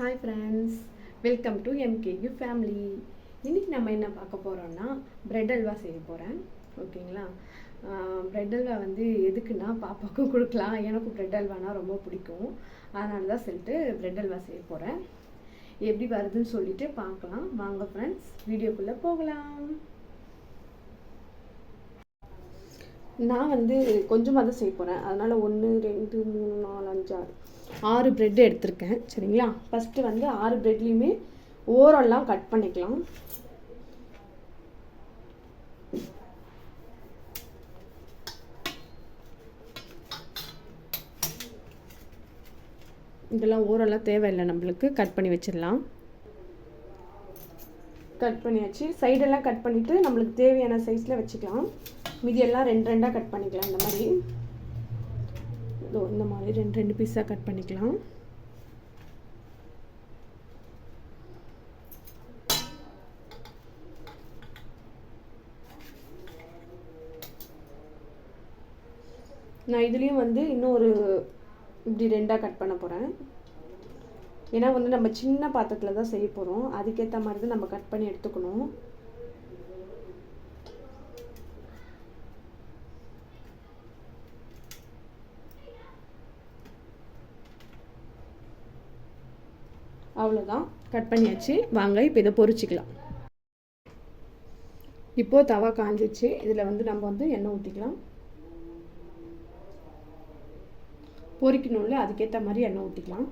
Hi friends welcome to MKU family இன்றைக்கி நம்ம என்ன பார்க்க போகிறோம்னா ப்ரெட் அல்வா செய்ய போகிறேன் ஓகேங்களா? ப்ரெட் அல்வா வந்து எதுக்குன்னா பாப்பாவுக்கும் கொடுக்கலாம். எனக்கும் ப்ரெட் அல்வானா ரொம்ப பிடிக்கும். அதனால தான் சொல்லிட்டு ப்ரெட் அல்வா செய்ய போகிறேன் எப்படி வருதுன்னு சொல்லிட்டு பார்க்கலாம். வாங்க ஃப்ரெண்ட்ஸ் வீடியோக்குள்ளே போகலாம். நான் வந்து கொஞ்சமாக தான் செய்ய போகிறேன் அதனால் ஒன்று ரெண்டு மூணு நாலு அஞ்சு ஆறு. ஆறு ப்ரெட் எடுத்திருக்கேன் சரிங்களா? ஃபஸ்ட்டு வந்து ஆறு ப்ரெட்லேயுமே ஓரெல்லாம் கட் பண்ணிக்கலாம். இதெல்லாம் ஓரெல்லாம் தேவையில்லை நம்மளுக்கு கட் பண்ணி வச்சிடலாம். கட் பண்ணியாச்சு. சைடெல்லாம் கட் பண்ணிவிட்டு நம்மளுக்கு தேவையான சைஸில் வச்சுக்கலாம். மீதியெல்லாம் ரெண்டு ரெண்டாக கட் பண்ணிக்கலாம் இந்த மாதிரி. இதோ இந்த மாதிரி ரெண்டு ரெண்டு பீஸாக கட் பண்ணிக்கலாம். நான் இதுலேயும் வந்து இன்னும் ஒரு இப்படி ரெண்டாக கட் பண்ண போகிறேன் ஏன்னா வந்து நம்ம சின்ன பாத்திரத்தில் தான் செய்ய போகிறோம் அதுக்கேற்ற மாதிரி தான் நம்ம கட் பண்ணி எடுத்துக்கணும். அவ்வளோதான் கட் பண்ணியாச்சு. வாங்க இப்போ இதை பொறிச்சிக்கலாம். இப்போது தவா காஞ்சிச்சு. இதில் வந்து நம்ம வந்து எண்ணெய் ஊற்றிக்கலாம் பொறிக்கணும்ல அதுக்கேற்ற மாதிரி எண்ணெய் ஊற்றிக்கலாம்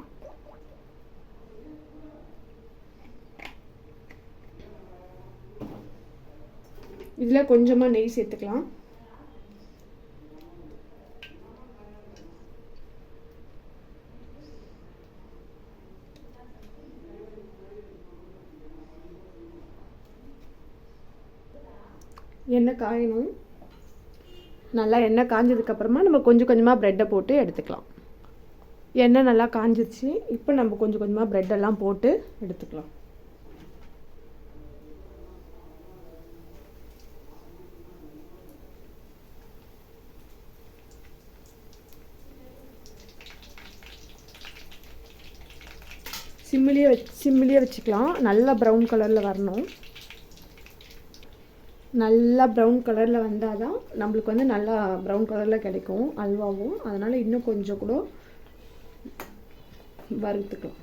இதில் கொஞ்சமாக நெய் சேர்த்துக்கலாம். எண்ணெய் காயணும். நல்லா எண்ணெய் காஞ்சதுக்கப்புறமா நம்ம கொஞ்சம் கொஞ்சமாக ப்ரெட்டை போட்டு எடுத்துக்கலாம். எண்ணெய் நல்லா காஞ்சிருச்சு. இப்போ நம்ம கொஞ்சம் கொஞ்சமாக ப்ரெட்டெல்லாம் போட்டு எடுத்துக்கலாம். சிம்மிலியே வச்சு சிம்மிலியே வச்சுக்கலாம். நல்லா ப்ரௌன் கலரில் வரணும். நல்லா ப்ரௌன் கலரில் வந்தால் தான் நம்மளுக்கு வந்து நல்லா ப்ரௌன் கலரில் கிடைக்கும் அல்வாவும். அதனால் இன்னும் கொஞ்சம் கூட வறுத்துக்கலாம்.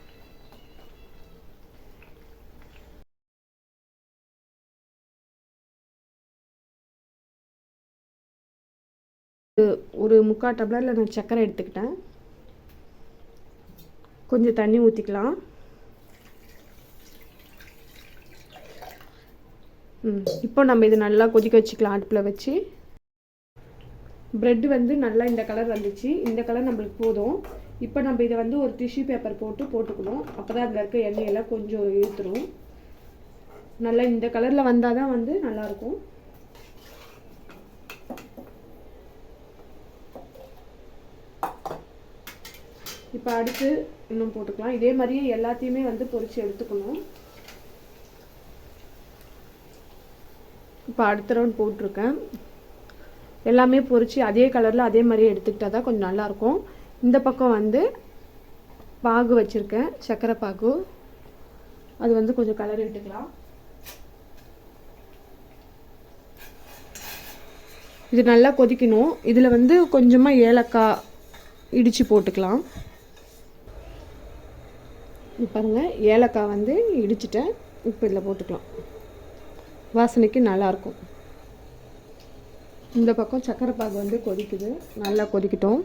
ஒரு முக்கால் டம்ளரில் நான் சர்க்கரை எடுத்துக்கிட்டேன். கொஞ்சம் தண்ணி ஊற்றிக்கலாம் இப்போ நம்ம இது நல்லா கொதிக்க வச்சுக்கலாம் அடுப்பில் வச்சு. ப்ரெட் வந்து நல்லா இந்த கலர் வந்துச்சு. இந்த கலர் நம்மளுக்கு போதும். இப்போ நம்ம இதை வந்து ஒரு டிஷ்யூ பேப்பர் போட்டு போட்டுக்கணும். அப்போ தான் அதில் இருக்க எண்ணெயெல்லாம் கொஞ்சம் இழுத்துரும். நல்லா இந்த கலரில் வந்தால் தான் வந்து நல்லாயிருக்கும். இப்போ அடுத்து இன்னும் போட்டுக்கலாம். இதே மாதிரியே எல்லாத்தையுமே வந்து பொரித்து எடுத்துக்கணும். இப்போ அடுத்த ரவுண்ட் போட்டிருக்கேன். எல்லாமே பொறிச்சு அதே கலரில் அதே மாதிரியே எடுத்துக்கிட்டால் தான் கொஞ்சம் நல்லாயிருக்கும் இந்த பக்கம் வந்து பாகு வச்சுருக்கேன் சர்க்கரை பாகு. அது வந்து கொஞ்சம் கலர் எடுத்துக்கலாம். இது நல்லா கொதிக்கணும். இதில் வந்து கொஞ்சமாக ஏலக்காய் இடித்து போட்டுக்கலாம். பாருங்கள் ஏலக்காய் வந்து இடிச்சிட்டேன். இப்போ இதில் போட்டுக்கலாம். வாசனைக்கு நல்லாயிருக்கும் இந்த பக்கம் சக்கரை பாகு வந்து கொதிக்குது. நல்லா கொதிக்கிட்டோம்.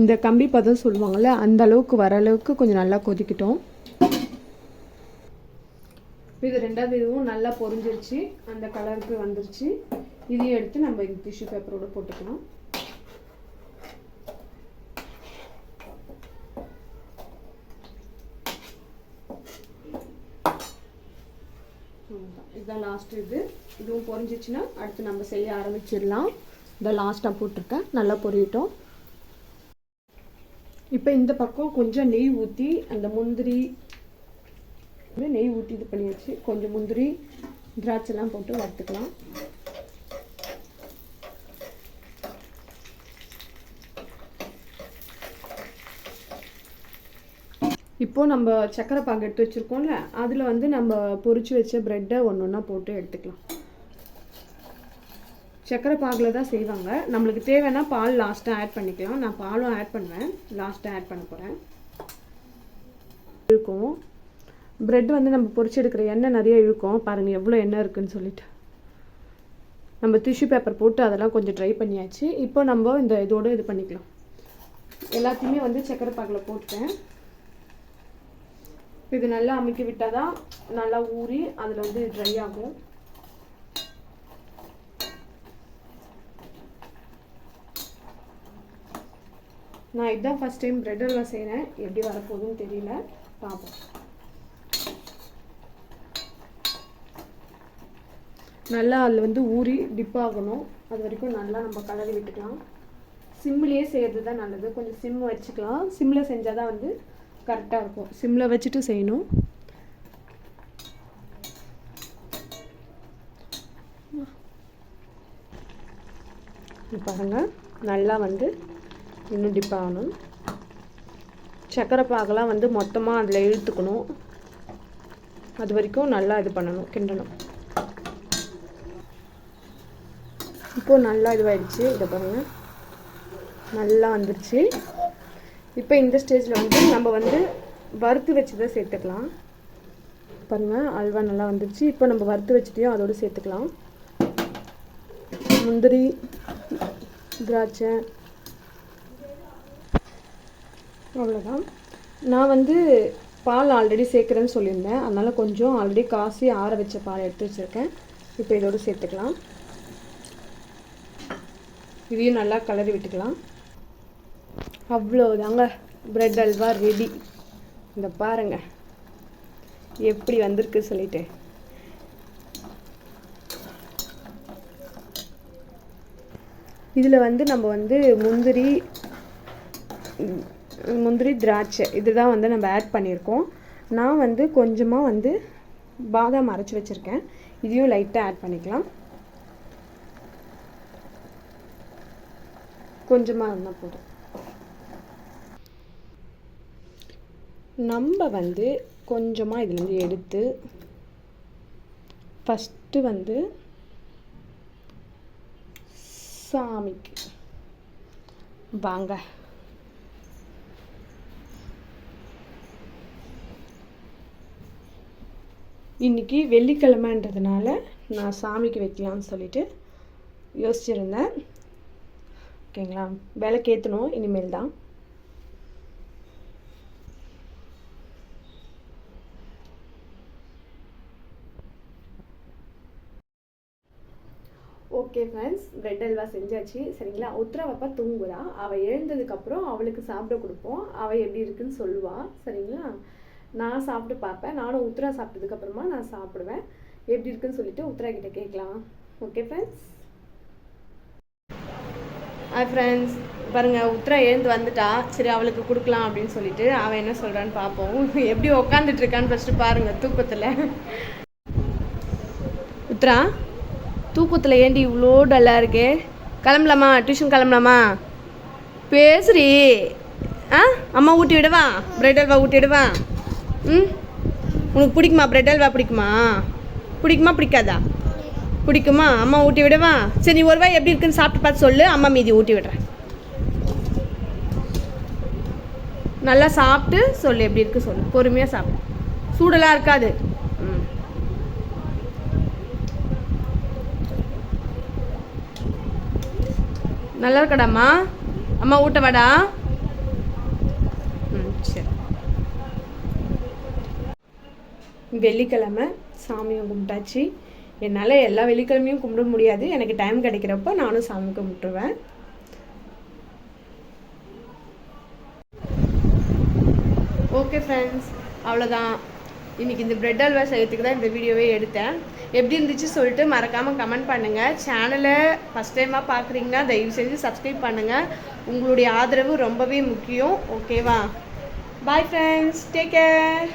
இந்த கம்பி பதம் சொல்லுவாங்கள்ல அந்த அளவுக்கு வர அளவுக்கு கொஞ்சம் நல்லா கொதிக்கிட்டோம். இது ரெண்டாவது இதுவும் நல்லா பொரிஞ்சிருச்சு. அந்த கலருக்கு வந்துருச்சு. இதையும் எடுத்து நம்ம இந்த டிஷ்யூ பேப்பரோடு போட்டுக்கலாம். இதுதான் லாஸ்ட் இது. இதுவும் பொரிஞ்சிச்சுன்னா அடுத்து நம்ம செய்ய ஆரம்பிச்சிடலாம். இதை லாஸ்ட்டாக போட்டிருக்கேன். நல்லா பொரியட்டும். இப்போ இந்த பக்கம் கொஞ்சம் நெய் ஊற்றி அந்த முந்திரி நெய் ஊற்றி இது பண்ணியாச்சு. கொஞ்சம் முந்திரி திராட்சைலாம் போட்டு வறுத்துக்கலாம். இப்போது நம்ம சக்கரை பாகு எடுத்து வச்சுருக்கோம்ல அதில் வந்து நம்ம பொறிச்சு வச்ச ப்ரெட்டை ஒன்று ஒன்றா போட்டு எடுத்துக்கலாம். சக்கரை பாகில் தான் செய்வாங்க. நம்மளுக்கு தேவைன்னா பால் லாஸ்ட்டாக ஆட் பண்ணிக்கலாம். நான் பாலும் ஆட் பண்ணுவேன். லாஸ்ட்டாக ஆட் பண்ண போகிறேன் இழுக்கும். ப்ரெட் வந்து நம்ம பொறிச்சு எடுக்கிற எண்ணெய் நிறைய இழுக்கும். பாருங்கள் எவ்வளோ எண்ணெய் இருக்குதுன்னு சொல்லிட்டு. நம்ம டிஷ்யூ பேப்பர் போட்டு அதெல்லாம் கொஞ்சம் ட்ரை பண்ணியாச்சு. இப்போ நம்ம இந்த இதோடு இது பண்ணிக்கலாம். எல்லாத்தையுமே வந்து சக்கரை பாகில் போட்டுட்டேன். இது நல்லா அமுக்கி விட்டால் தான் நல்லா ஊறி அதில் வந்து ட்ரை ஆகும். நான் இதுதான் ஃபஸ்ட் டைம் ப்ரெட் அல்வா செய்கிறேன் எப்படி வரப்போகுதுன்னு தெரியல. பார்ப்போம் நல்லா அதில் வந்து ஊறி டிப் ஆகணும். அது வரைக்கும் நல்லா நம்ம கலரி விட்டுக்கலாம். சிம்லேயே செய்கிறது தான் நல்லது. கொஞ்சம் சிம் வச்சுக்கலாம். சிம்மில் செஞ்சால் தான் வந்து கரெக்டாக இருக்கும். சிம்மில் வச்சுட்டு செய்யணும். பாருங்கள் நல்லா வந்து இன்னும் டிப் ஆகணும். சக்கரை பாகெல்லாம் வந்து மொத்தமாக அதில் இழுத்துக்கணும். அது வரைக்கும் நல்லா இது பண்ணணும் கிண்டணும். இப்போது நல்லா இதுவாயிடுச்சு. இதை பாருங்கள் நல்லா வந்துருச்சு. இப்போ இந்த ஸ்டேஜில் வந்து நம்ம வந்து வறுத்து வச்சதை சேர்த்துக்கலாம். பாருங்கள் அல்வா நல்லா வந்துருச்சு. இப்போ நம்ம வறுத்து வச்சுட்டையும் அதோடு சேர்த்துக்கலாம். முந்திரி திராட்சை அவ்வளோதான் நான் வந்து பால் ஆல்ரெடி சேர்க்குறேன்னு சொல்லியிருந்தேன். அதனால் கொஞ்சம் ஆல்ரெடி காசி ஆற வச்ச பால் எடுத்து வச்சுருக்கேன். இப்போ இதோடு சேர்த்துக்கலாம். இதையும் நல்லா கலரி விட்டுக்கலாம். அவ்வளோதாங்க ப்ரெட் அல்வா ரெடி இந்த பாருங்க. எப்படி வந்திருக்கு சொல்லிட்டு. இதில் வந்து நம்ம வந்து முந்திரி முந்திரி திராட்சை. இதுதான் வந்து நம்ம ஆட் பண்ணியிருக்கோம். நான் வந்து கொஞ்சமாக வந்து பாதாம் அரைச்சி வச்சுருக்கேன். இதையும் லைட்டாக ஆட் பண்ணிக்கலாம். கொஞ்சமாக இருந்தால் போதும். நம்ம வந்து கொஞ்சமாக இதுலேருந்து எடுத்து ஃபஸ்ட்டு வந்து சாமிக்கு. வாங்க. இன்றைக்கி வெள்ளிக்கிழமைன்றதுனால நான் சாமிக்கு வைக்கலாம்னு சொல்லிட்டு யோசிச்சிருந்தேன். ஓகேங்களா? விளக்கேற்றணும் இனிமேல் தான் ஓகே ஃப்ரெண்ட்ஸ் பிரெட் அல்வா செஞ்சாச்சு. சரிங்களா? உத்தரவப்பா தூங்குறா. அவள் எழுந்ததுக்கப்புறம் அவளுக்கு சாப்பிட கொடுப்போம். அவள் எப்படி இருக்குன்னு சொல்லுவாள் சரிங்களா? நான் சாப்பிட்டு பார்ப்பேன். நானும் உத்தரா சாப்பிட்டதுக்கப்புறமா நான் சாப்பிடுவேன். எப்படி இருக்குன்னு சொல்லிட்டு உத்தரா கிட்ட கேட்கலாம். ஓகே ஃப்ரெண்ட்ஸ் ஹாய் ஃப்ரெண்ட்ஸ் பாருங்கள் உத்தரா எழுந்து வந்துட்டா. சரி அவளுக்கு கொடுக்கலாம் அப்படின்னு சொல்லிட்டு அவன் என்ன சொல்கிறான்னு பார்ப்போம். எப்படி உக்காந்துட்டு இருக்கான்னு ஃபஸ்ட்டு பாருங்கள் தூக்கத்தில். உத்ரா தூக்கத்தில் ஏண்டி இவ்வளோ டல்லாக இருக்கே? கிளம்பலாமா? டியூஷன் கிளம்பலாமா? பேசுறி ஆ? அம்மா ஊட்டி விடவா? பிரெட் அல்வா ஊட்டி விடவா? ம்? உனக்கு பிடிக்குமா? பிரெட் அல்வா பிடிக்குமா? பிடிக்குமா? பிடிக்காதா? பிடிக்குமா? அம்மா ஊட்டி விடவா? சரி நீ ஒரு வாய் எப்படி இருக்குன்னு சாப்பிட்டு பார்த்து சொல்லு. அம்மா மீதி ஊட்டி விடுறேன். நல்லா சாப்பிட்டு சொல்லு எப்படி இருக்கு சொல்லு. பொறுமையாக சாப்பிடு. சூடெல்லாம் இருக்காது ம் நல்லா இருக்கடாம்மா அம்மா ஊட்ட வாடா. ம் சரி. வெள்ளிக்கிழமை சாமியை கும்பிட்டாச்சு. என்னால் எல்லா வெள்ளிக்கிழமையும் கும்பிட முடியாது. எனக்கு டைம் கிடைக்கிறப்போ நானும் சாமி கும்பிட்டுருவேன். ஓகே ஃப்ரெண்ட்ஸ் அவ்வளோதான் இன்றைக்கி இந்த ப்ரெட் அல்வா செய்யறதுக்கு தான் இந்த வீடியோவே எடுத்தேன். எப்படி இருந்துச்சு சொல்லிட்டு மறக்காமல் கமெண்ட் பண்ணுங்கள் சேனலை ஃபஸ்ட் டைமாக பார்க்குறீங்கன்னா தயவு செஞ்சு சப்ஸ்கிரைப் பண்ணுங்கள் உங்களுடைய ஆதரவு ரொம்பவே முக்கியம். ஓகேவா பாய் ஃப்ரெண்ட்ஸ் டேக் கேர்